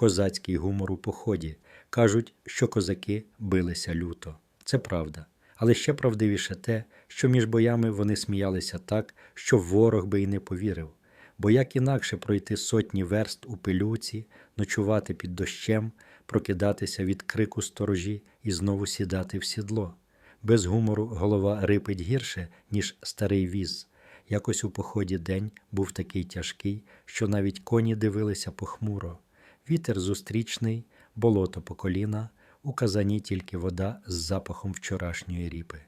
козацький гумор у поході. Кажуть, що козаки билися люто. Це правда. Але ще правдивіше те, що між боями вони сміялися так, що ворог би й не повірив. Бо як інакше пройти сотні верст у пилюці, ночувати під дощем, прокидатися від крику сторожі і знову сідати в сідло. Без гумору голова рипить гірше, ніж старий віз. Якось у поході день був такий тяжкий, що навіть коні дивилися похмуро. Вітер зустрічний, болото по коліна, у казані тільки вода з запахом вчорашньої ріпи.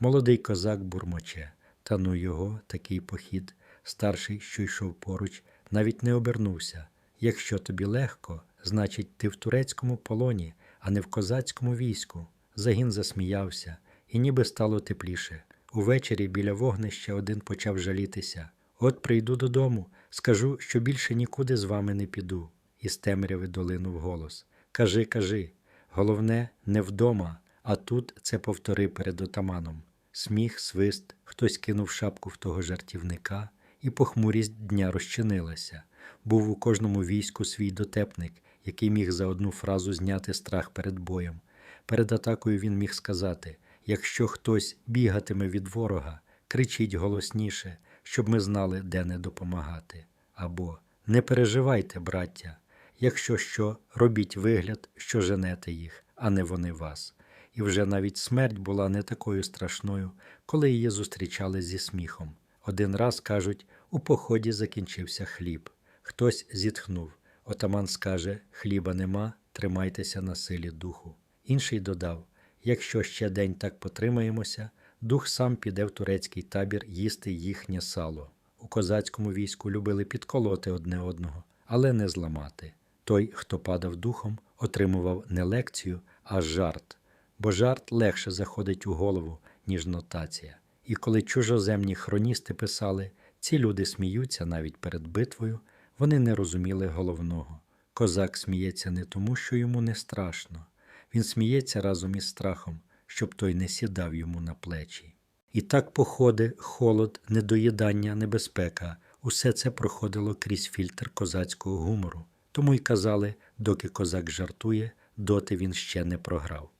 Молодий козак бурмоче, та ну його такий похід. Старший, що йшов поруч, навіть не обернувся. Якщо тобі легко, значить, ти в турецькому полоні, а не в козацькому війську. Загін засміявся, і ніби стало тепліше. Увечері біля вогнища один почав жалітися. От прийду додому, скажу, що більше нікуди з вами не піду. Із темряви долинув голос. Кажи, кажи. Головне, не вдома, а тут це повтори перед отаманом. Сміх, свист, хтось кинув шапку в того жартівника, і похмурість дня розчинилася. Був у кожному війську свій дотепник, який міг за одну фразу зняти страх перед боєм. Перед атакою він міг сказати: якщо хтось бігатиме від ворога, кричіть голосніше, щоб ми знали, де не допомагати. Або не переживайте, браття, якщо що, робіть вигляд, що женете їх, а не вони вас. І вже навіть смерть була не такою страшною, коли її зустрічали зі сміхом. Один раз кажуть, у поході закінчився хліб. Хтось зітхнув. Отаман скаже: хліба нема, тримайтеся на силі духу. Інший додав: якщо ще день так потримаємося, дух сам піде в турецький табір їсти їхнє сало. У козацькому війську любили підколоти одне одного, але не зламати. Той, хто падав духом, отримував не лекцію, а жарт, бо жарт легше заходить у голову, ніж нотація. І коли чужоземні хроністи писали, ці люди сміються навіть перед битвою, вони не розуміли головного. Козак сміється не тому, що йому не страшно, він сміється разом із страхом, щоб той не сідав йому на плечі. І так походи, холод, недоїдання, небезпека усе це проходило крізь фільтр козацького гумору. Тому й казали, доки козак жартує, доти він ще не програв.